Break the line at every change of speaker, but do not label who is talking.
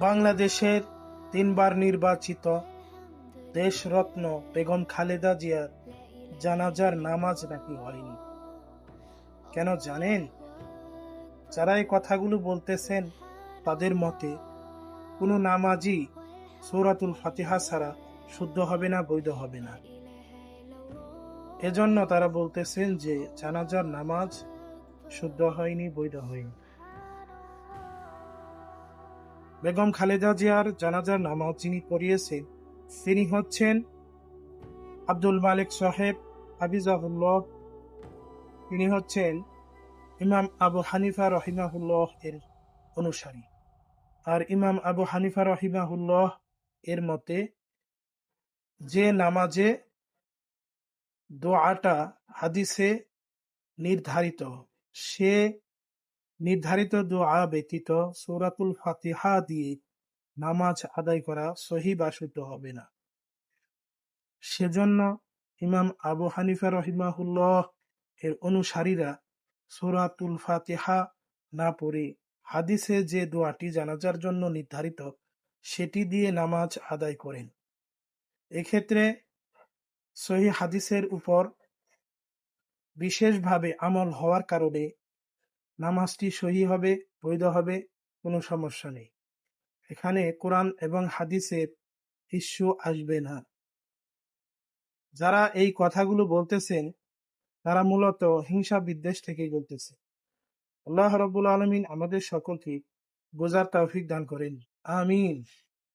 বাংলাদেশের তিনবার নির্বাচিত দেশরত্ন বেগম খালেদা জিয়ার জানাজার নামাজ নাকি হয়নি? কেন জানেন? যারা এই কথাগুলো বলতেছেন, তাদের মতে কোনো নামাজই সৌরাতুল ফাতিহা ছাড়া শুদ্ধ হবে না, বৈধ হবে না। এজন্য তারা বলতেছেন যে, জানাজার নামাজ শুদ্ধ হয়নি, বৈধ হয়নি। বেগম খালেদা জিয়ার জানাজার নামাজ যিনি পড়িয়েছেন, তিনি হচ্ছেন আব্দুল মালিক সাহেব হাবিজাহুল্লাহ তিনি হচ্ছেন ইমাম আবু হানিফা রহিমাহুল্লাহ এর অনুসারী। আর ইমাম আবু হানিফা রহিমাহুল্লাহ এর মতে, যে নামাজে দোয়াটা হাদিসে নির্ধারিত, সে নির্ধারিত দোয়া ব্যতীত সূরাতুল ফাতিহা দিয়ে নামাজ আদায় করা সহি বা শুদ্ধ হবে না। সেজন্য ইমাম আবু হানিফা রহিমাহুল্লাহ এর অনুসারীরা সূরাতুল ফাতিহা না পড়ে হাদিসে যে দোয়াটি জানাজার জন্য নির্ধারিত সেটি দিয়ে নামাজ আদায় করেন। এক্ষেত্রে সহি হাদিসের উপর বিশেষভাবে আমল হওয়ার কারণে নামাজটি সহি হবে, বৈধ হবে, কোনো সমস্যা নেই। এখানে কোরআন এবং হাদিসের ইস্যু আসবে না। যারা এই কথাগুলো বলতেছেন, তারা মূলত হিংসা বিদ্বেষ থেকেই বলতেছে আল্লাহ রবুল আলমিন আমাদের সকলকে বোঝার তৌফিক দান করেন। আমিন।